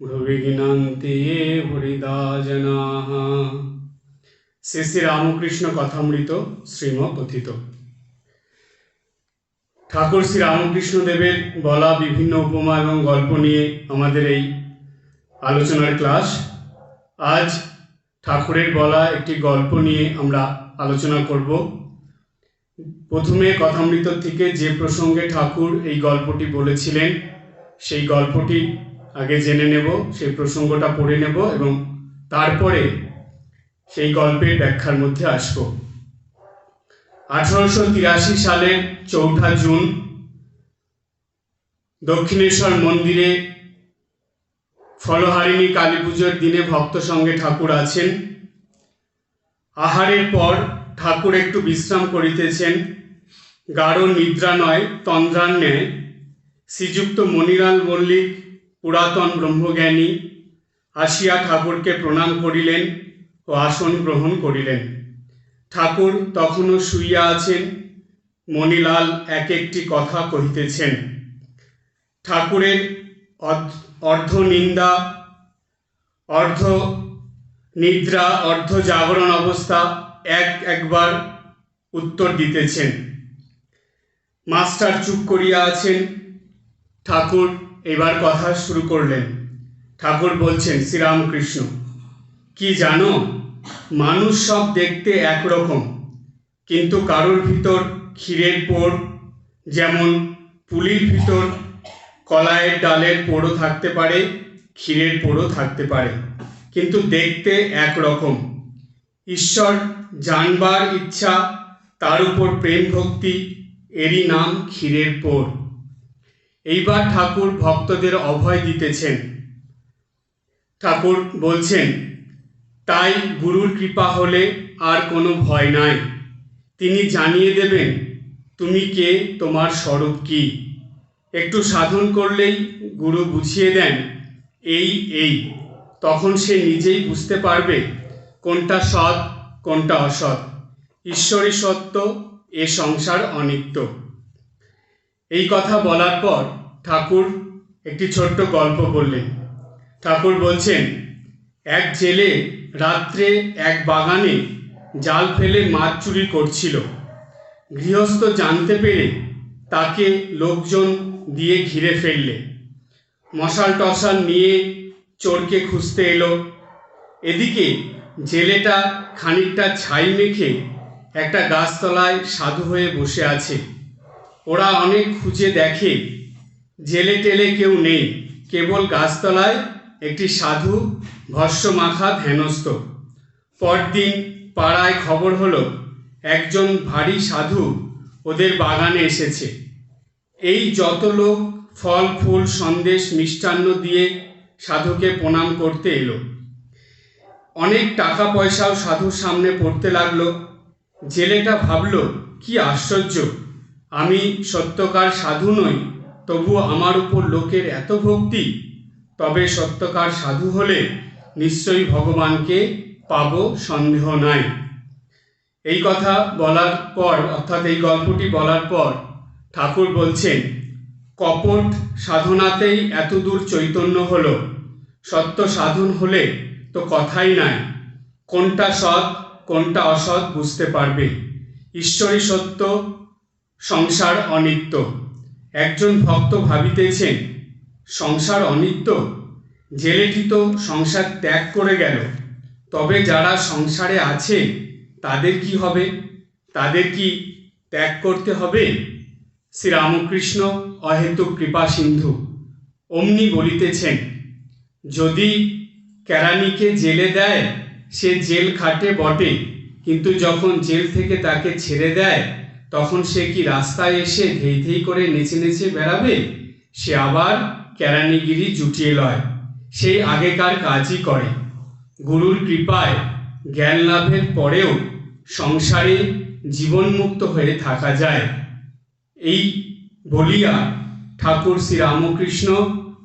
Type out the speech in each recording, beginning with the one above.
ये হরিদা জনাঃ শ্রী শ্রী রামকৃষ্ণ কথামৃত শ্রীম কথিত ঠাকুর শ্রী রামকৃষ্ণ দেবের বলা বিভিন্ন উপমা এবং গল্প নিয়ে আমাদের এই আলোচনার ক্লাস। আজ ঠাকুরের বলা একটি গল্প নিয়ে আমরা আলোচনা করব। প্রথমে কথামৃত থেকে যে প্রসঙ্গে ঠাকুর এই গল্পটি বলেছিলেন, সেই গল্পটি আগে জেনে নেব, সেই প্রসঙ্গটা পড়ে নেব এবং তারপরে সেই গল্পের ব্যাখ্যার মধ্যে আসব। আঠারোশো তিরাশি সালের চৌঠা জুন, দক্ষিণেশ্বর মন্দিরে ফলহারিণী কালী পুজোর দিনে ভক্ত সঙ্গে ঠাকুর আছেন। আহারের পর ঠাকুর একটু বিশ্রাম করিতেছেন। গাঢ় নিদ্রা নয়, তন্দ্রার ন্যায়। শ্রীযুক্ত মণিলাল মল্লিক পুরাতন ব্রহ্মজ্ঞানী আসিয়া ঠাকুরকে প্রণাম করিলেন ও আসন গ্রহণ করিলেন। ঠাকুর তখনও শুইয়া আছেন, মণিলাল এক একটি কথা কহিতেছেন, ঠাকুরের অর্ধ- অর্ধ নিন্দা অর্ধ নিদ্রা, অর্ধ জাগরণ অবস্থা এক একবার উত্তর দিতেছেন। মাস্টার চুপ করিয়া আছেন, ঠাকুর এবার কথা শুরু করলেন। ঠাকুর বলছেন, শ্রীরামকৃষ্ণ, কি জানো? মানুষ সব দেখতে একরকম, কিন্তু কারোর ভিতর ক্ষীরের পোড়, যেমন পুলির ভিতর কলাইয়ের ডালের পোড়ও থাকতে পারে, ক্ষীরের পোড়ও থাকতে পারে, কিন্তু দেখতে একরকম। ঈশ্বর জানবার ইচ্ছা, তার উপর প্রেম ভক্তি, এরই নাম ক্ষীরের পোড়। এইবার ঠাকুর ভক্তদের অভয় দিতেছেন। ঠাকুর বলছেন, তাই গুরুর কৃপা হলে আর কোনো ভয় নাই। তিনি জানিয়ে দেবেন, তুমি কে, তোমার স্বরূপ কি? একটু সাধন করলেই গুরু বুঝিয়ে দেন, এই এই। তখন সে নিজেই বুঝতে পারবে, কোনটা সৎ, কোনটা অসৎ। ঈশ্বরী সত্য, এ সংসার অনিত্য। এই কথা বলার পর ঠাকুর একটি ছোট্ট গল্প বললেন। ঠাকুর বলছেন, এক জেলে রাত্রে এক বাগানে জাল ফেলে মাছ চুরি করছিল। গৃহস্থ জানতে পেরে তাকে লোকজন দিয়ে ঘিরে ফেললে। মশাল টশাল নিয়ে চোরকে খুঁজতে এলো। এদিকে জেলেটা খানিকটা ছাই মেখে একটা গাছতলায় সাধু হয়ে বসে আছে। ওরা অনেক খুঁজে দেখে। জেলে টেলে কেউ নেই, কেবল গাছতলায় একটি সাধু ভস্য মাখা ধ্যানস্থ। পরদিন পাড়ায় খবর হলো, একজন ভারী সাধু ওদের বাগানে এসেছে। এই যত লোক ফল, ফুল, সন্দেশ, মিষ্টান্ন দিয়ে সাধুকে প্রণাম করতে এলো। অনেক টাকা পয়সাও সাধুর সামনে পড়তে লাগল। জেলেটা ভাবল, কি আশ্চর্য! আমি সত্যকার সাধু নই, তবু আমার উপর লোকের এত ভক্তি, তবে সত্যকার সাধু হলে নিশ্চয়ই ভগবানকে পাব সন্দেহ নাই। এই কথা বলার পর, অর্থাৎ এই গল্পটি বলার পর, ঠাকুর বলছেন, কপট সাধনাতেই এতদূর চৈতন্য হলো। সত্য সাধন হলে তো কথাই নাই। কোনটা সৎ, কোনটা অসৎ বুঝতে পারবে। ঈশ্বরী সত্য সংসার অনিত্য। একজন ভক্ত ভাবিতেছেন, সংসার অনিত্য? জেলেটি তো সংসার ত্যাগ করে গেল। তবে যারা সংসারে আছে, তাদের কি হবে? তাদের কি ত্যাগ করতে হবে? শ্রীরামকৃষ্ণ অহেতুক কৃপা সিন্ধু, অমনি বলিতেছেন, যদি কেরানিকে জেলে দেয়, সে জেল খাটে বটে। কিন্তু যখন জেল থেকে তাকে ছেড়ে দেয় তখন সে কি রাস্তায় এসে ধেই ধেই করে নেচে নেচে বেড়াবে? সে আবার কেরানিগিরি জুটিয়ে লয়। সেই আগেকার কাজই করে। গুরুর কৃপায় জ্ঞান লাভের পরেও সংসারে জীবনমুক্ত হয়ে থাকা যায়। এই বলিয়া ঠাকুর শ্রী রামকৃষ্ণ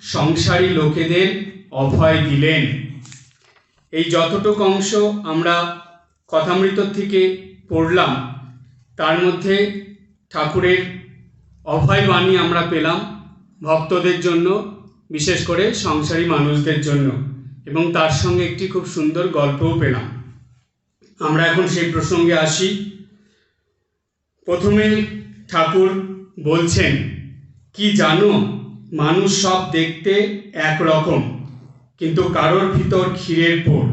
সংসারী লোকেদের অভয় দিলেন। এই যতটুকু অংশ আমরা কথামৃত থেকে পড়লাম তার মধ্যে ঠাকুরের অভয় বাণী আমরা পেলাম ভক্তদের জন্য, বিশেষ করে সংসারী মানুষদের জন্য। এবং তার সঙ্গে একটি খুব সুন্দর গল্পও পেলাম। আমরা এখন সেই প্রসঙ্গে আসি। প্রথমে ঠাকুর বলছেন, কি জানো, মানুষ সব দেখতে একরকম, কিন্তু কারোর ভিতর ক্ষীরের পোড়।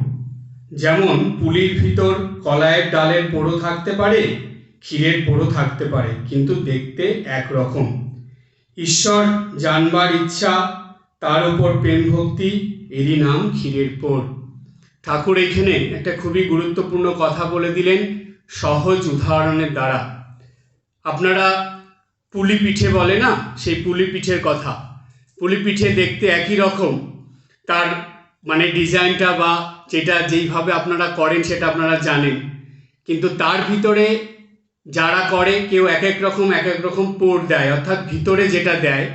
যেমন পুলির ভিতর কলায়ের ডালের পোড়ো থাকতে পারে ক্ষীরের পোড়ো থাকতে পারে, কিন্তু দেখতে একরকম। ঈশ্বর জানবার ইচ্ছা, তার উপর প্রেম ভক্তি, এরই নাম ক্ষীরের পোড় ঠাকুর এখানে একটা খুবই গুরুত্বপূর্ণ কথা বলে দিলেন, সহজ উদাহরণের দ্বারা। আপনারা পুলি পিঠে বলে না, সেই পুলি পিঠের কথা। পুলি পিঠে দেখতে একই রকম, তার মানে ডিজাইনটা বা যেটা যেইভাবে আপনারা করেন সেটা আপনারা জানেন। কিন্তু তার ভিতরে যারা করে, কেউ এক এক রকম, এক এক রকম পোড় দেয়। অর্থাৎ ভিতরে যেটা দেয়,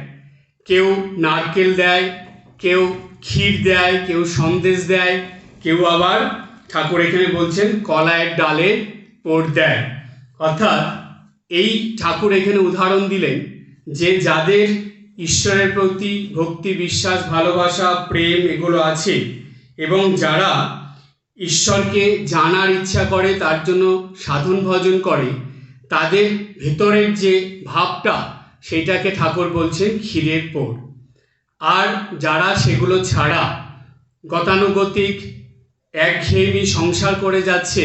কেউ নারকেল দেয়, কেউ ক্ষীর দেয়, কেউ সন্দেশ দেয়, কেউ আবার ঠাকুর এখানে বলছেন কলায়ের ডালের পোড় দেয়। অর্থাৎ এই ঠাকুর এখানে উদাহরণ দিলেন যে যাদের ঈশ্বরের প্রতি ভক্তি, বিশ্বাস, ভালোবাসা, প্রেম এগুলো আছে এবং যারা ঈশ্বরকে জানার ইচ্ছা করে, তার জন্য সাধন ভজন করে তাদের ভেতরের যে ভাবটা সেটাকে ঠাকুর বলছেন ক্ষীরের পোড়। আর যারা সেগুলো ছাড়া গতানুগতিক, একঘেয়েমি সংসার করে যাচ্ছে,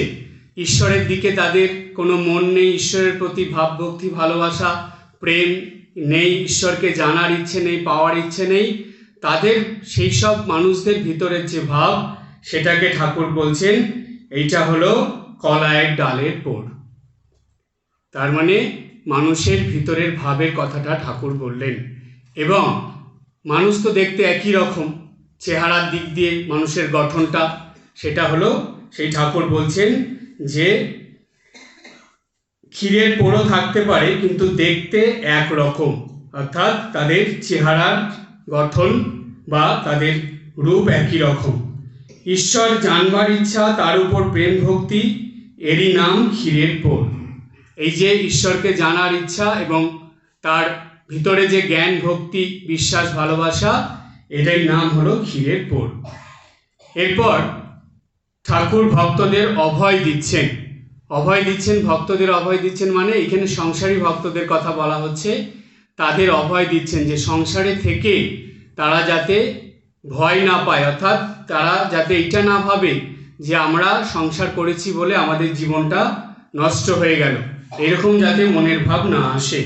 ঈশ্বরের দিকে তাদের কোনো মন নেই, ঈশ্বরের প্রতি ভাবভক্তি ভালোবাসা, প্রেম নেই, ঈশ্বরকে জানার ইচ্ছে নেই, পাওয়ার ইচ্ছে নেই, তাদের সেই সব মানুষদের ভিতরের যে ভাব, সেটাকে ঠাকুর বলছেন, এইটা হলো কলায়ের ডালের পোড়। তার মানে মানুষের ভিতরের ভাবের কথাটা ঠাকুর বললেন। এবং মানুষ তো দেখতে একই রকম, চেহারার দিক দিয়ে মানুষের গঠনটা, সেটা হলো সেই ঠাকুর বলছেন যে ক্ষীরের পোড়ো থাকতে পারে, কিন্তু দেখতে এক রকম। অর্থাৎ তাদের চেহারার গঠন বা তাদের রূপ একই রকম। ঈশ্বর জানবার ইচ্ছা, তার উপর প্রেম ভক্তি, এরই নাম ক্ষীরের পোড়। এই যে ঈশ্বরকে জানার ইচ্ছা এবং তার ভিতরে যে জ্ঞান, ভক্তি, বিশ্বাস, ভালোবাসা এটাই নাম হলো ক্ষীরের পোড় এরপর ঠাকুর ভক্তদের অভয় দিচ্ছেন। অভয় দিচ্ছেন, ভক্তদের অভয় দিচ্ছেন মানে এখানে সংসারী ভক্তদের কথা বলা হচ্ছে। তাদের অভয় দিচ্ছেন যে সংসারে থেকে তারা যাতে ভয় না পায়, অর্থাৎ তারা যাতে এটা না ভাবে যে আমরা সংসার করেছি বলে আমাদের জীবনটা নষ্ট হয়ে গেল। এরকম যাতে মনের ভাব না আসে।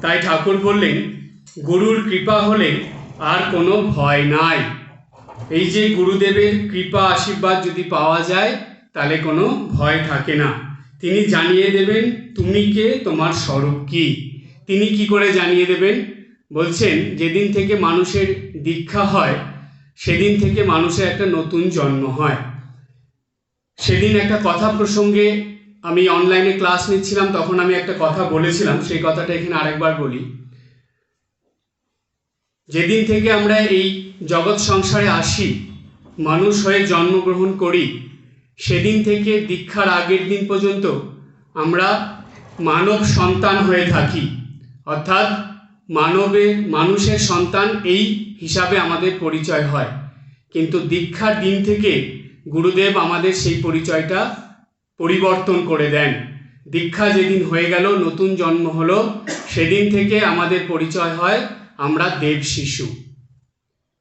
তাই ঠাকুর বললেন, গুরুর কৃপা হলে আর কোনো ভয় নাই। এই যে গুরুদেবের কৃপা আশীর্বাদ যদি পাওয়া যায়, তাহলে কোনো ভয় থাকে না। তিনি জানিয়ে দেবেন, তুমি কে? তোমার স্বরূপ কি? তিনি কি করে জানিয়ে দেবেন? বলছেন, যেদিন থেকে মানুষের দীক্ষা হয়, সেদিন থেকে মানুষের একটা নতুন জন্ম হয়। সেদিন একটা কথা প্রসঙ্গে আমি অনলাইনে ক্লাস নিচ্ছিলাম, তখন আমি একটা কথা বলেছিলাম, সেই কথাটা এখানে আরেকবার বলি। যেদিন থেকে আমরা এই জগৎ সংসারে আসি, মানুষ হয়ে জন্মগ্রহণ করি, সেদিন থেকে দীক্ষার আগের দিন পর্যন্ত আমরা মানব সন্তান হয়ে থাকি। অর্থাৎ মানবের মানুষের সন্তান এই হিসাবে আমাদের পরিচয় হয়। কিন্তু দীক্ষার দিন থেকে গুরুদেব আমাদের সেই পরিচয়টা পরিবর্তন করে দেন। দীক্ষা যেদিন হয়ে গেল, নতুন জন্ম হলো, সেদিন থেকে আমাদের পরিচয় হয়, আমরা দেব শিশু।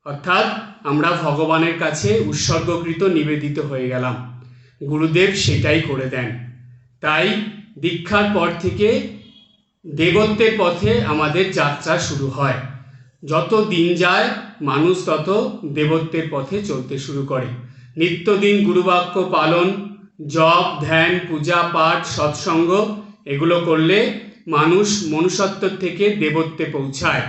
অর্থাৎ আমরা ভগবানের কাছে উৎসর্গকৃত নিবেদিত হয়ে গেলাম। গুরুদেব সেটাই করে দেন। তাই দীক্ষার পর থেকে দেবত্বের পথে আমাদের যাত্রা শুরু হয়। যত দিন যায়, মানুষ তত দেবত্বের পথে চলতে শুরু করে। নিত্যদিন গুরুবাক্য পালন জপ, ধ্যান, পূজা, পাঠ, সৎসঙ্গ, এগুলো করলে মানুষ মনুষ্যত্ব থেকে দেবত্বে পৌঁছায়।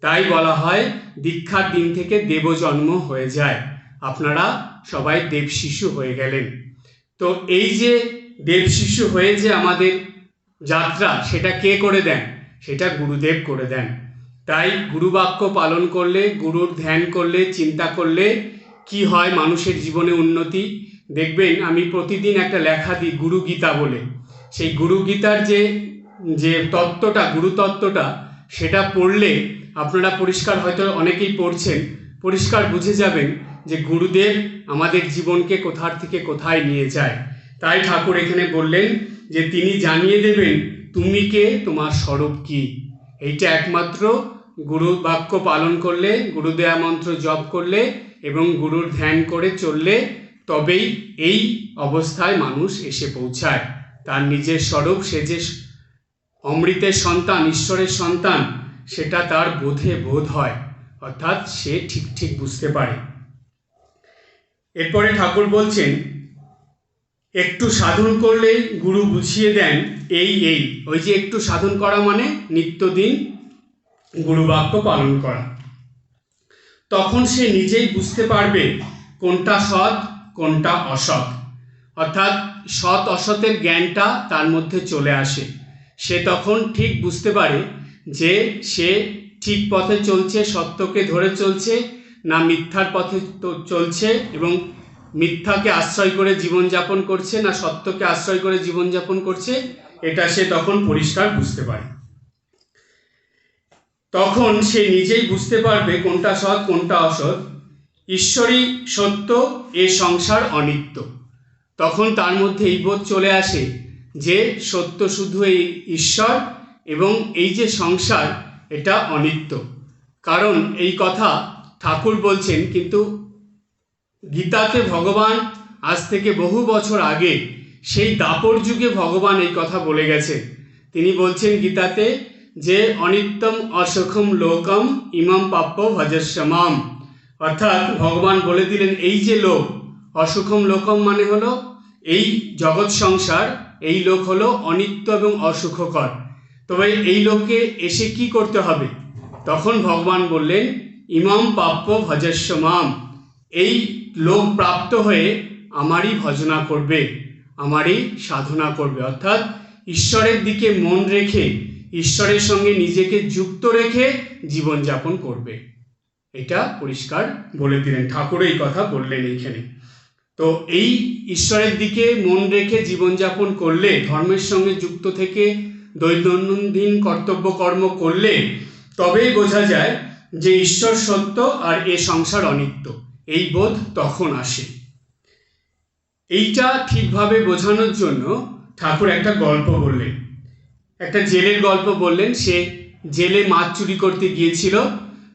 তাই বলা হয়, দীক্ষার দিন থেকে দেবজন্ম হয়ে যায়। আপনারা সবাই দেব শিশু হয়ে গেলেন। তো এই যে দেব শিশু হয়ে যে আমাদের যাত্রা, সেটা কে করে দেন? সেটা গুরুদেব করে দেন। তাই গুরুবাক্য পালন করলে, গুরুর ধ্যান করলে, চিন্তা করলে কি হয় মানুষের জীবনে উন্নতি? দেখবেন আমি প্রতিদিন একটা লেখা দিই গুরু গীতা বলে। সেই গুরু গীতার যে যে তত্ত্বটা গুরু তত্ত্বটা সেটা পড়লে আপনারা পরিষ্কার হয়তো অনেকেই পড়ছেন, পরিষ্কার বুঝে যাবেন যে গুরুদেব আমাদের জীবনকে কোথার থেকে কোথায় নিয়ে যায়। তাই ঠাকুর এখানে বললেন যে তিনি জানিয়ে দেবেন, তুমি কে? তোমার স্বরূপ কি? এইটা একমাত্র গুরু বাক্য পালন করলে, গুরুদেয়া মন্ত্র জপ করলে এবং গুরুর ধ্যান করে চললে তবেই এই অবস্থায় মানুষ এসে পৌঁছায়। তার নিজের স্বরূপ, সে যে অমৃতের সন্তান, ঈশ্বরের সন্তান, সেটা তার বোধে বোধ হয়। অর্থাৎ সে ঠিক ঠিক বুঝতে পারে। এরপরে ঠাকুর বলছেন, একটু সাধন করলেই গুরু বুঝিয়ে দেন এই এই। ওই যে একটু সাধন করা মানে নিত্যদিন গুরুবাক্য পালন করা। তখন সে নিজেই বুঝতে পারবে কোনটা সৎ কোনটা অসৎ? অর্থাৎ সৎ অসতের জ্ঞানটা তার মধ্যে চলে আসে। সে তখন ঠিক বুঝতে পারে যে সে ঠিক পথে চলছে, সত্যকে ধরে চলছে, না মিথ্যার পথে চলছে এবং মিথ্যাকে আশ্রয় করে জীবনযাপন করছে, না সত্যকে আশ্রয় করে জীবনযাপন করছে, এটা সে তখন পরিষ্কার বুঝতে পারে। তখন সে নিজেই বুঝতে পারবে কোনটা সৎ, কোনটা অসৎ। ঈশ্বরই সত্য, এ সংসার অনিত্য। তখন তার মধ্যে এই বোধ চলে আসে যে সত্য শুধু এই ঈশ্বর এবং এই যে সংসার, এটা অনিত্য। কারণ এই কথা ঠাকুর বলছেন, কিন্তু গীতাতে ভগবান আজ থেকে বহু বছর আগে সেই দাপর যুগে ভগবান এই কথা বলে গেছে তিনি বলছেন গীতাতে যে অনিত্যম অসুখম লোকম ইমাম প্রাপ্য ভজস্যমাম। অর্থাৎ ভগবান বলে দিলেন, এই যে লোক, অসুখম লোকম মানে হলো এই জগৎ সংসার, এই লোক হলো অনিত্য এবং অসুখকর। তবে এই লোককে এসে কি করতে হবে? তখন ভগবান বললেন, ইমাম প্রাপ্য ভজস্যমাম এই লোক প্রাপ্ত হয়ে আমারই ভজনা করবে, আমারই সাধনা করবে। অর্থাৎ ঈশ্বরের দিকে মন রেখে, ঈশ্বরের সঙ্গে নিজেকে যুক্ত রেখে জীবনযাপন করবে। এটা পরিষ্কার বলে দিলেন। ঠাকুর এই কথা বললেন এইখানে। তো এই ঈশ্বরের দিকে মন রেখে জীবনযাপন করলে, ধর্মের সঙ্গে যুক্ত থেকে দৈনন্দিন কর্তব্য কর্ম করলে, তবেই বোঝা যায় যে ঈশ্বর সত্য আর এ সংসার অনিত্য। এই বোধ তখন আসে। এইটা ঠিকভাবে বোঝানোর জন্য ঠাকুর একটা গল্প বললেন। একটা জেলের গল্প বললেন। সে জেলে মাছ চুরি করতে গিয়েছিল।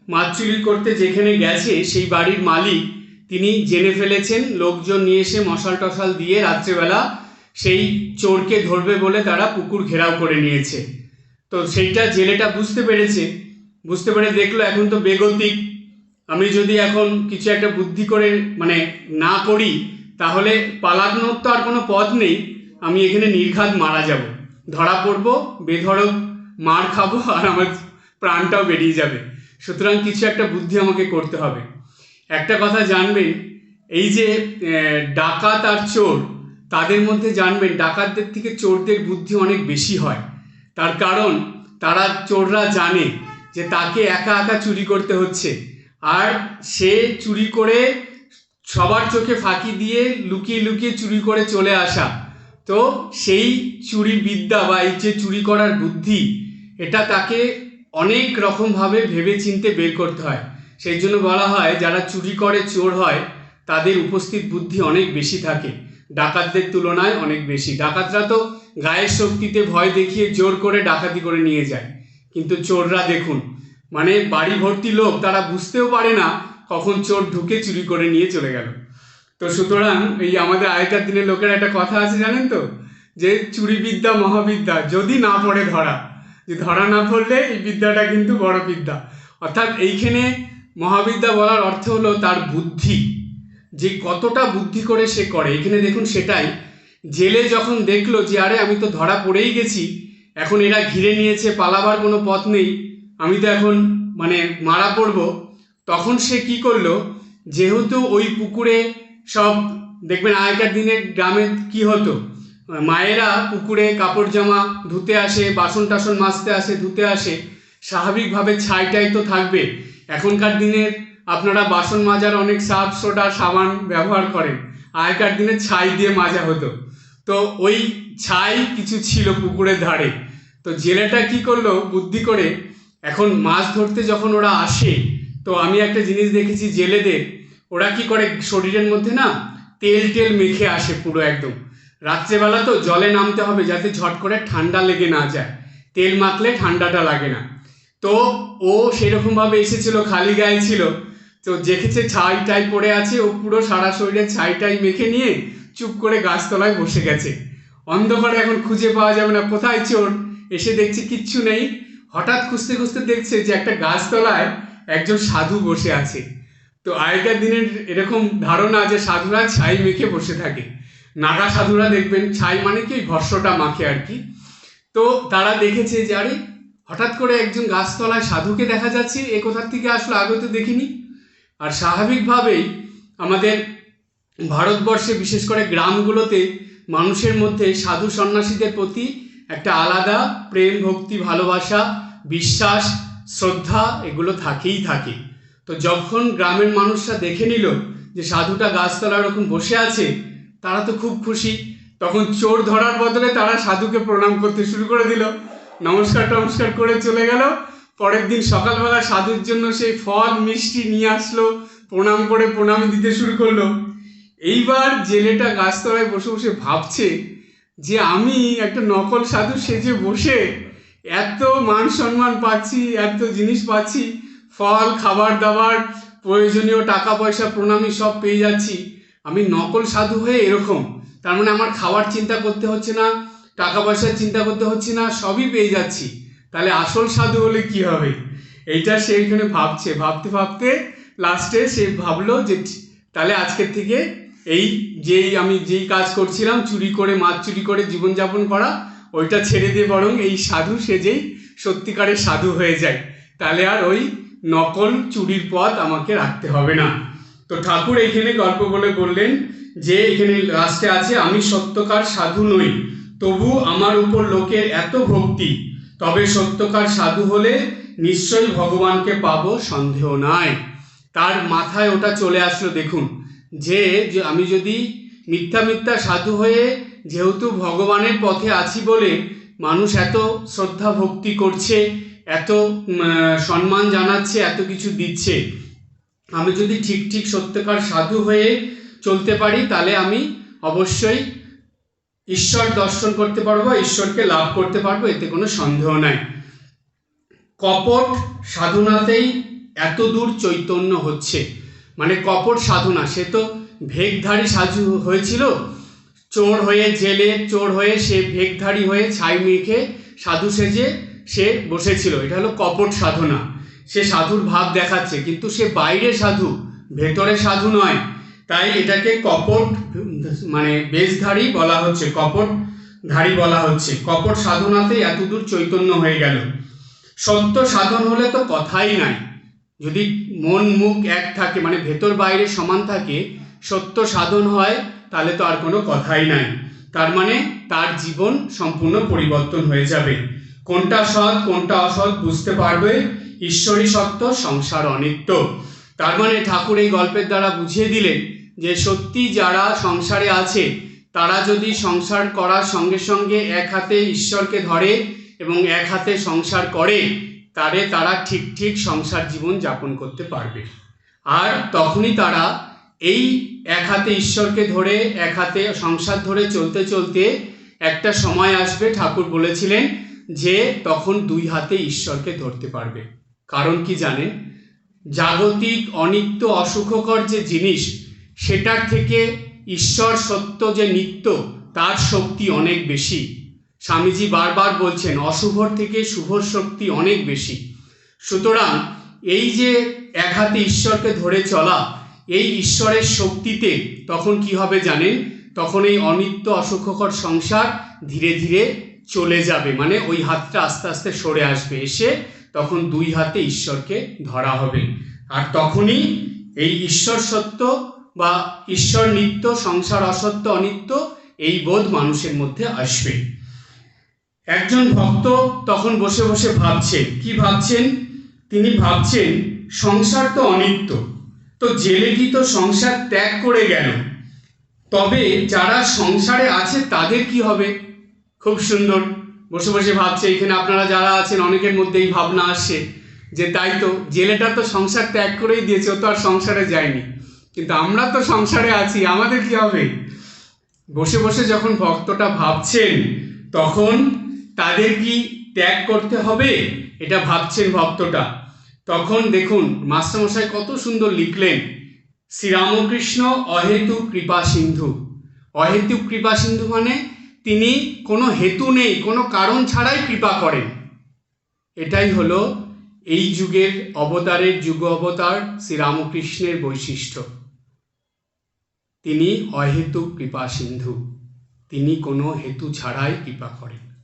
মাছ চুরি করতে যেখানে গেছে, সেই বাড়ির মালিক তিনি জেনে ফেলেছেন, লোকজন নিয়ে এসে মশাল টশাল দিয়ে রাত্রেবেলা সেই চোরকে ধরবে বলে তারা পুকুর ঘেরাও করে নিয়েছে। তো সেইটা জেলেটা বুঝতে পেরেছে। বুঝতে পেরে দেখল, এখন তো বেগতিক আমি যদি এখন কিছু একটা বুদ্ধি করে মানে না করি, তাহলে পালানোর তো আর কোনো পথ নেই। আমি এখানে নির্ঘাত মারা যাব। ধরা পড়ব, বেধড়ক মার খাব, আর আমার প্রাণটাও বেরিয়ে যাবে। সুতরাং কিছু একটা বুদ্ধি আমাকে করতে হবে। একটা কথা জানবেন, এই যে ডাকাত আর চোর, তাদের মধ্যে জানবেন, ডাকাতদের থেকে চোরদের বুদ্ধি অনেক বেশি হয়। তার কারণ, তারা চোররা জানে যে তাকে একা একা চুরি করতে হচ্ছে। আর সে চুরি করে সবার চোখে ফাঁকি দিয়ে লুকিয়ে লুকিয়ে চুরি করে চলে আসা। তো সেই চুরি বিদ্যা বা এই যে চুরি করার বুদ্ধি, এটা তাকে অনেক রকমভাবে ভেবে চিনতে বের করতে হয়। সেই জন্য বলা হয়, যারা চুরি করে, চোর হয়, তাদের উপস্থিত বুদ্ধি অনেক বেশি থাকে। ডাকাতদের তুলনায় অনেক বেশি। ডাকাতরা তো গায়ের শক্তিতে ভয় দেখিয়ে জোর করে ডাকাতি করে নিয়ে যায়। কিন্তু চোররা দেখুন মানে বাড়ি ভর্তি লোক, তারা বুঝতেও পারে না কখন চোর ঢুকে চুরি করে নিয়ে চলে গেল। তো সুতরাং এই আমাদের আগেকার দিনের লোকের একটা কথা আছে জানেন তো? যে চুরি বিদ্যা মহাবিদ্যা, যদি না পড়ে ধরা। যে ধরা না পড়লে এই বিদ্যাটা কিন্তু বড় বিদ্যা। অর্থাৎ এইখানে মহাবিদ্যা বলার অর্থ হলো তার বুদ্ধি। যে কতটা বুদ্ধি করে সে করে। এখানে দেখুন সেটাই। জেলে যখন দেখল যে, আরে, আমি তো ধরা পড়েই গেছি। এখন এরা ঘিরে নিয়েছে, পালাবার কোনো পথ নেই। আমি তো এখন মানে মারা পড়ব। তখন সে কি করল? যেহেতু ওই পুকুরে সব, দেখবেন আগেকার দিনে গ্রামে কি হতো? মায়েরা পুকুরে কাপড় জামা ধুতে আসে, বাসন টাসন মাজতে আসে, ধুতে আসে, স্বাভাবিকভাবে ছাইটাই তো থাকবে। এখনকার দিনের আপনারা বাসন মাজার অনেক সার্ফ সোডা, সাবান ব্যবহার করেন। আগেকার দিনে ছাই দিয়ে মাজা হতো। তো ওই ছাই কিছু ছিল পুকুরের ধারে। তো জেলেটা কি করল, বুদ্ধি করে এখন মাছ ধরতে যখন ওরা আসে, তো আমি একটা জিনিস দেখেছি জেলেদের, ওরা কি করে শরীরের মধ্যে না তেল টেল মেখে আসে পুরো একদম। রাত্রেবেলা তো জলে নামতে হবে যাতে ঝট করে ঠান্ডা লেগে না যায়। তেল মাখলে ঠান্ডাটা লাগে না। তো ও সেরকমভাবে এসেছিল, খালি গায়ে ছিল। তো দেখেছে ছাই টাই পড়ে আছে, ও পুরো সারা শরীরে ছাই টাই মেখে নিয়ে চুপ করে গাছতলায় বসে গেছে। অন্ধকারে এখন খুঁজে পাওয়া যাবে না, কোথায় চোর? এসে দেখছে কিচ্ছু নেই। হঠাৎ খুঁজতে খুঁজতে দেখছে যে একটা গাছতলায় একজন সাধু বসে আছে। তো আগেকার দিনের এরকম ধারণা যে সাধুরা ছাই মেখে বসে থাকে। নাগা সাধুরা দেখবেন, ছাই মানে কি? ভস্যটা মাখে আর কি। তো তারা দেখেছে যে, আরে, হঠাৎ করে একজন গাছতলায় সাধুকে দেখা যাচ্ছে, এ কোথার থেকে আসলে আগে তো দেখিনি। আর স্বাভাবিকভাবেই আমাদের ভারতবর্ষে বিশেষ করে গ্রামগুলোতে মানুষের মধ্যে সাধু সন্ন্যাসীদের প্রতি একটা আলাদা প্রেম, ভক্তি, ভালোবাসা, বিশ্বাস, শ্রদ্ধা এগুলো থাকেই থাকে। তো যখন গ্রামের মানুষরা দেখে নিল যে সাধুটা গাছতলার ওরকম বসে আছে তারা তো খুব খুশি। তখন চোর ধরার বদলে তারা সাধুকে প্রণাম করতে শুরু করে দিল। নমস্কার, টমস্কার করে চলে গেল। পরের দিন সকালবেলা সাধুর জন্য সেই ফল, মিষ্টি নিয়ে আসলো। প্রণাম করে প্রণাম দিতে শুরু করল। এইবার জেলেটা গাছতলায় বসে বসে ভাবছে যে আমি একটা নকল সাধু সেজে বসে এত মান সম্মান পাচ্ছি, এত জিনিস পাচ্ছি, ফল, খাবার দাবার, প্রয়োজনীয় টাকা পয়সা প্রণামী সব পেয়ে যাচ্ছি। আমি নকল সাধু হয়ে এরকম। তার মানে আমার খাওয়ার চিন্তা করতে হচ্ছে না, টাকা পয়সার চিন্তা করতে হচ্ছে না, সবই পেয়ে যাচ্ছি। তাহলে আসল সাধু হলে কি হবে? এইটা সে এখানে ভাবছে। ভাবতে ভাবতে লাস্টে সে ভাবলো যে তাহলে আজকের থেকে এই যেই আমি যেই কাজ করছিলাম, চুরি করে, মাছ চুরি করে জীবনযাপন করা, ওইটা ছেড়ে দিয়ে বরং এই সাধু সেজেই সত্যিকারের সাধু হয়ে যায়, তাহলে আর ওই নকল চুরির পথ আমাকে রাখতে হবে না। তো ঠাকুর এখানে গল্প বলে বললেন যে এখানে লাস্টে আছে, আমি সত্যকার সাধু নই। তবু আমার উপর লোকের এত ভক্তি, তবে সত্যকার সাধু হলে নিশ্চয়ই ভগবানকে পাবো, সন্দেহ নাই। তার মাথায় ওটা চলে আসলো, দেখুন। যে আমি যদি মিথ্যা মিথ্যা সাধু হয়ে যেহেতু ভগবানের পথে আছি বলে মানুষ এত শ্রদ্ধা ভক্তি করছে, এত সম্মান জানাচ্ছে, এত কিছু দিচ্ছে আমি যদি ঠিক ঠিক সত্যকার সাধু হয়ে চলতে পারি, তাহলে আমি অবশ্যই ঈশ্বর দর্শন করতে পারব, ঈশ্বরকে লাভ করতে পারব, এতে কোনো সন্দেহ নাই। কপট সাধনাতেই এত দূর চৈতন্য হচ্ছে। মানে কপট সাধনা, সে তো ভেগধারী সাধু হয়েছিল। চোর হয়ে জেলে, চোর হয়ে সে ভেগধারী হয়ে ছাই মেখে সাধু সেজে সে বসেছিল। এটা হলো কপট সাধনা। সে সাধুর ভাব দেখাচ্ছে, কিন্তু সে বাইরে সাধু, ভেতরে সাধু নয়। তাই এটাকে কপট মানে বেশধারী বলা হচ্ছে, কপট ধারী বলা হচ্ছে। কপট সাধনাতে এতদূর চৈতন্য হয়ে গেল। সত্য সাধন হলে তো কথাই নাই। যদি মন, মুখ এক থাকে মানে ভেতর বাইরে সমান থাকে, সত্য সাধন হয়, তাহলে তো আর কোনো কথাই নাই। তার মানে তার জীবন সম্পূর্ণ পরিবর্তন হয়ে যাবে। কোনটা সৎ, কোনটা অসৎ বুঝতে পারবে ঈশ্বরী সত্য, সংসার অনিত্য। তার মানে ঠাকুর এই গল্পের দ্বারা বুঝিয়ে দিলেন যে সত্যি যারা সংসারে আছে, তারা যদি সংসার করার সঙ্গে সঙ্গে এক হাতে ঈশ্বরকে ধরে এবং এক হাতে সংসার করে তারে তারা ঠিক ঠিক সংসার জীবন যাপন করতে পারবে। আর তখনই তারা এই এক হাতে ঈশ্বরকে ধরে, এক হাতে সংসার ধরে চলতে চলতে একটা সময় আসবে, ঠাকুর বলেছিলেন যে তখন দুই হাতে ঈশ্বরকে ধরতে পারবে। কারণ কি জানেন? জাগতিক অনিত্য অসুখকর যে জিনিস, সেটার থেকে ঈশ্বর সত্য যে নিত্য, তার শক্তি অনেক বেশি। স্বামীজি বারবার বলছেন, অশুভর থেকে শুভর শক্তি অনেক বেশি। সুতরাং এই যে এক হাতে ঈশ্বরকে ধরে চলা, এই ঈশ্বরের শক্তিতে তখন কি হবে জানেন? তখন এই অনিত্য অসুখকর সংসার ধীরে ধীরে চলে যাবে। মানে ওই হাতটা আস্তে আস্তে সরে আসবে। এসে তখন দুই হাতে ঈশ্বরকে ধরা হবে। আর তখনই এই ঈশ্বর সত্য বা ঈশ্বর নিত্য, সংসার অসত্য, অনিত্য এই বোধ মানুষের মধ্যে আসবে। একজন ভক্ত তখন বসে বসে ভাবছেন, কি ভাবছেন? তিনি ভাবছেন, সংসার তো অনিত্য। তো জেলেটি তো সংসার ত্যাগ করে গেল? তবে যারা সংসারে আছে তাদের কি হবে? খুব সুন্দর। বসে বসে ভাবছে, এখানে আপনারা যারা আছেন, অনেকের মধ্যে এই ভাবনা আসছে যে তাই তো, জেলেটা তো সংসার ত্যাগ করেই দিয়েছে, ও তো আর সংসারে যায়নি। কিন্তু আমরা তো সংসারে আছি, আমাদের কি হবে? বসে বসে যখন ভক্তটা ভাবছেন, তখন তাদের কি ত্যাগ করতে হবে? এটা ভাবছেন ভক্তটা। তখন দেখুন, মাস্টারমশাই কত সুন্দর লিখলেন, শ্রীরামকৃষ্ণ অহেতুক কৃপা সিন্ধু। অহেতুক কৃপা সিন্ধু মানে তিনি কোনো হেতু নেই, কোনো কারণ ছাড়াই কৃপা করেন। এটাই হলো এই যুগের অবতারের যুগ অবতার শ্রীরামকৃষ্ণের বৈশিষ্ট্য। তিনি অহেতুক কৃপা সিন্ধু। তিনি কোনো হেতু ছাড়াই কৃপা করেন।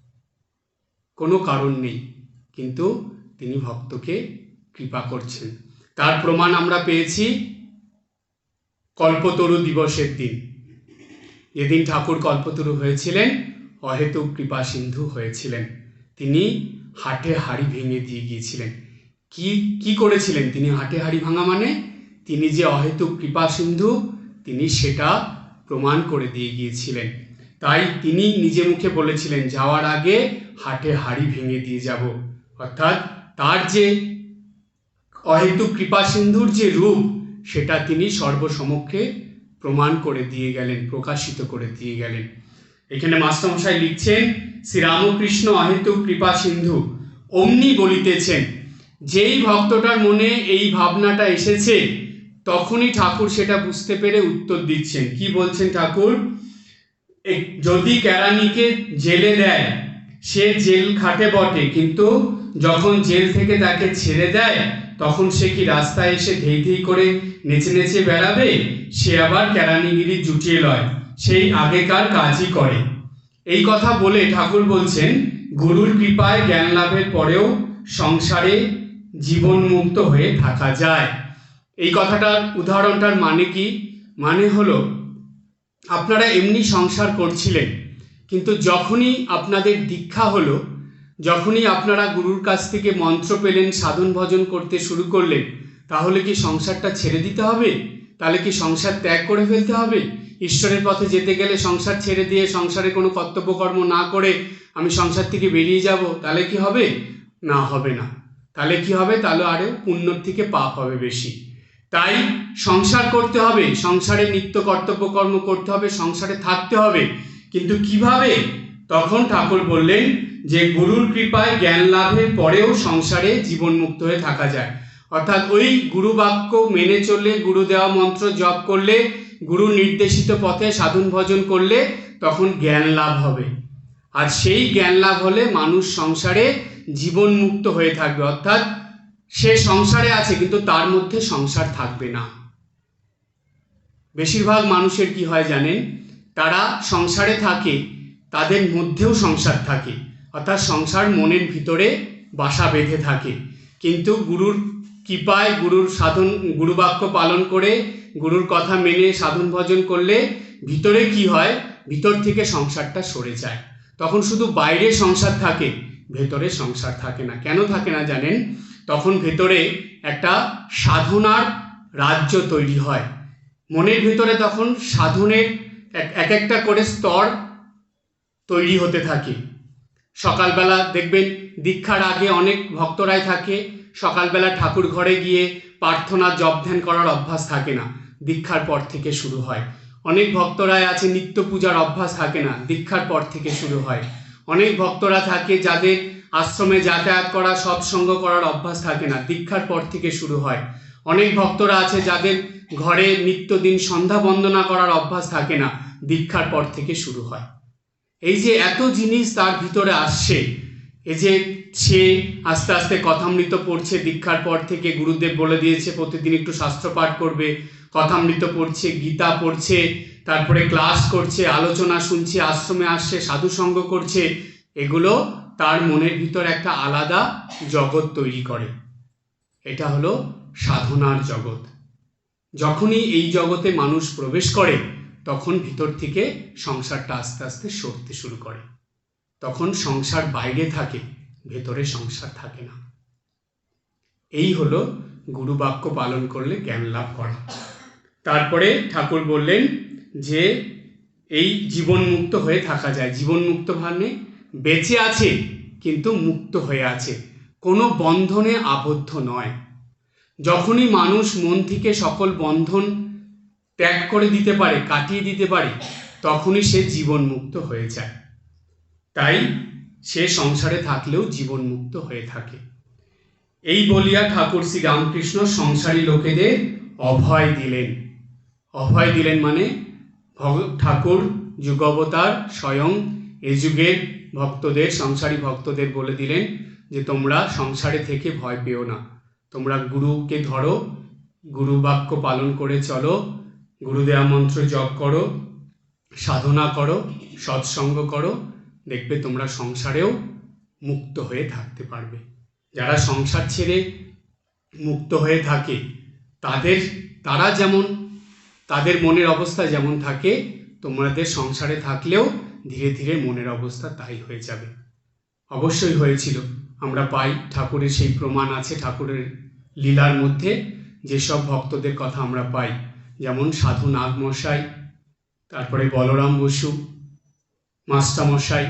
কোনো কারণ নেই, কিন্তু তিনি ভক্তকে কৃপা করছেন। তার প্রমাণ আমরা পেয়েছি কল্পতরু দিবসের দিন। যেদিন ঠাকুর কল্পতরু হয়েছিলেন, অহেতুক কৃপা সিন্ধু হয়েছিলেন। তিনি হাটে হাড়ি ভেঙে দিয়ে গিয়েছিলেন। কি কি করেছিলেন তিনি হাটে হাড়ি ভাঙা মানে? তিনি যে অহেতুক কৃপা সিন্ধু, তিনি সেটা প্রমাণ করে দিয়ে গিয়েছিলেন। তাই তিনি নিজে মুখে বলেছিলেন, যাওয়ার আগে হাটে হাড়ি ভেঙে দিয়ে যাব। অর্থাৎ তার যে অহেতুক কৃপা সিন্ধুর যে রূপ, সেটা তিনি সর্বসমক্ষে প্রমাণ করে দিয়ে গেলেন, প্রকাশিত করে দিয়ে গেলেন। এখানে মাস্টারমশাই লিখছেন শ্রীরামকৃষ্ণ অহেতুক কৃপা সিন্ধু, অমনি বলিতেছেন, যেই ভক্তটার মনে এই ভাবনাটা এসেছে, তখনই ঠাকুর সেটা বুঝতে পেরে উত্তর দিচ্ছেন। কি বলছেন ঠাকুর? যদি কেরানিকে জেলে দেয়, সে জেল খাটে বটে, কিন্তু যখন জেল থেকে তাকে ছেড়ে দেয় তখন সে কি রাস্তায় এসে ধেই ধেই করে নেচে নেচে বেড়াবে? সে আবার কেরানিগিরি জুটিয়ে লয়। সেই আগেকার কাজই করে। এই কথা বলে ঠাকুর বলছেন, গুরুর কৃপায় জ্ঞান লাভের পরেও সংসারে জীবনমুক্ত হয়ে থাকা যায়। এই কথাটার উদাহরণটার মানে কি? মানে হলো, আপনারা এমনি সংসার করছিলেন, কিন্তু যখনই আপনাদের দীক্ষা হলো যখনই আপনারা গুরুর কাছ থেকে মন্ত্র পেলেন, সাধন ভজন করতে শুরু করলেন, তাহলে কি সংসারটা ছেড়ে দিতে হবে? তাহলে কি সংসার ত্যাগ করে ফেলতে হবে? ঈশ্বরের পথে যেতে গেলে সংসার ছেড়ে দিয়ে সংসারে কোনো কর্তব্যকর্ম না করে আমি সংসার থেকে বেরিয়ে যাব, তাহলে কি হবে? না হবে না। তাহলে কি হবে? তাহলে আরও পুণ্যর থেকে পাপ হবে বেশি। তাই সংসার করতে হবে, সংসারে নিত্য কর্তব্যকর্ম করতে হবে, সংসারে থাকতে হবে। কিন্তু কীভাবে? তখন ঠাকুর বললেন যে গুরুর কৃপায় জ্ঞান লাভের পরেও সংসারে জীবনমুক্ত হয়ে থাকা যায়। অর্থাৎ ওই গুরু বাক্য মেনে চললে, গুরু দেওয়া মন্ত্র জপ করলে, গুরু নির্দেশিত পথে সাধন ভজন করলে তখন জ্ঞান লাভ হবে। আর সেই জ্ঞান লাভ হলে মানুষ সংসারে জীবনমুক্ত হয়ে থাকবে। অর্থাৎ সে সংসারে আছে, কিন্তু তার মধ্যে সংসার থাকবে না। বেশিরভাগ মানুষের কি হয় জানেন? তারা সংসারে থাকে তাদের মধ্যেও সংসার থাকে। অর্থাৎ সংসার মনের ভিতরে বাসা বেঁধে থাকে। কিন্তু গুরুর কৃপায় গুরুর সাধন, গুরুবাক্য পালন করে, গুরুর কথা মেনে সাধন ভজন করলে ভিতরে কি হয়? ভিতর থেকে সংসারটা সরে যায়। তখন শুধু বাইরে সংসার থাকে, ভেতরে সংসার থাকে না। কেন থাকে না জানেন? তখন ভেতরে একটা সাধনার রাজ্য তৈরি হয়। মনের ভেতরে তখন সাধনের এক এক একটা করে স্তর তৈরি হতে থাকে। সকালবেলা দেখবেন দীক্ষার আগে অনেক ভক্তরাই থাকে। সকালবেলা ঠাকুর ঘরে গিয়ে প্রার্থনা জপ ধ্যান করার অভ্যাস থাকে না। দীক্ষার পর থেকে শুরু হয়। অনেক ভক্তরাই আছে, নিত্য পূজার অভ্যাস থাকে না। দীক্ষার পর থেকে শুরু হয়। অনেক ভক্তরা থাকে যাদের আশ্রমে যাতায়াত করা, সৎসঙ্গ করার অভ্যাস থাকে না। দীক্ষার পর থেকে শুরু হয়। অনেক ভক্তরা আছে যাদের ঘরে নিত্যদিন সন্ধ্যা বন্দনা করার অভ্যাস থাকে না। দীক্ষার পর থেকে শুরু হয়। এই যে এত জিনিস তার ভিতরে আসছে, এই যে সে আস্তে আস্তে কথামৃত পড়ছে, দীক্ষার পর থেকে গুরুদেব বলে দিয়েছে, প্রতিদিন একটু শাস্ত্র পাঠ করবে, কথামৃত পড়ছে, গীতা পড়ছে, তারপরে ক্লাস করছে, আলোচনা শুনছে, আশ্রমে আসছে সাধুসঙ্গ করছে, এগুলো তার মনের ভিতর একটা আলাদা জগৎ তৈরি করে। এটা হলো সাধনার জগৎ। যখনই এই জগতে মানুষ প্রবেশ করে তখন ভিতর থেকে সংসারটা আস্তে আস্তে সরতে শুরু করে। তখন সংসার বাইরে থাকে, ভেতরে সংসার থাকে না। এই হলো গুরু বাক্য পালন করলে জ্ঞান লাভ করা। তারপরে ঠাকুর বললেন যে, এই জীবন মুক্ত হয়ে থাকা যায়। জীবন মুক্ত মানে বেঁচে আছে, কিন্তু মুক্ত হয়ে আছে। কোনো বন্ধনে আবদ্ধ নয়। যখনই মানুষ মন থেকে সকল বন্ধন ত্যাগ করে দিতে পারে, কাটিয়ে দিতে পারে, তখনই সে জীবন মুক্ত হয়ে যায়। তাই সে সংসারে থাকলেও জীবন মুক্ত হয়ে থাকে। এই বলিয়া ঠাকুর শ্রী রামকৃষ্ণ সংসারী লোকেদের অভয় দিলেন। অভয় দিলেন মানে ঠাকুর যুগবতার স্বয়ং এ যুগের ভক্তদের, সংসারী ভক্তদের বলে দিলেন যে, তোমরা সংসারে থেকে ভয় পেও না। তোমরা গুরুকে ধরো গুরু বাক্য পালন করে চলো গুরুদেয়া মন্ত্র জপ করো, সাধনা করো, সৎসঙ্গ করো, দেখবে তোমরা সংসারেও মুক্ত হয়ে থাকতে পারবে। যারা সংসার ছেড়ে মুক্ত হয়ে থাকে, তাদের, তারা যেমন, তাদের মনের অবস্থা যেমন থাকে, তোমাদের সংসারে থাকলেও ধীরে ধীরে মনের অবস্থা তাই হয়ে যাবে। অবশ্যই হয়েছিল। আমরা পাই ঠাকুরের সেই প্রমাণ আছে, ঠাকুরের লীলার মধ্যে যেসব ভক্তদের কথা আমরা পাই। যেমন সাধু নাগমশাই, তারপরে বলরাম বসু, মাস্টারমশাই,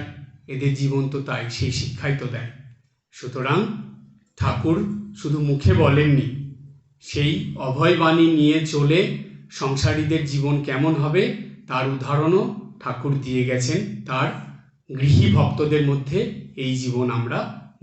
এদের জীবন তো তাই, সেই শিক্ষাই তো দেয়। সুতরাং ঠাকুর শুধু মুখে বলেননি, সেই অভয়বাণী নিয়ে চলে সংসারীদের জীবন কেমন হবে তার উদাহরণও ঠাকুর দিয়ে গেছেন। তার গৃহী ভক্তদের মধ্যে এই জীবন আমরা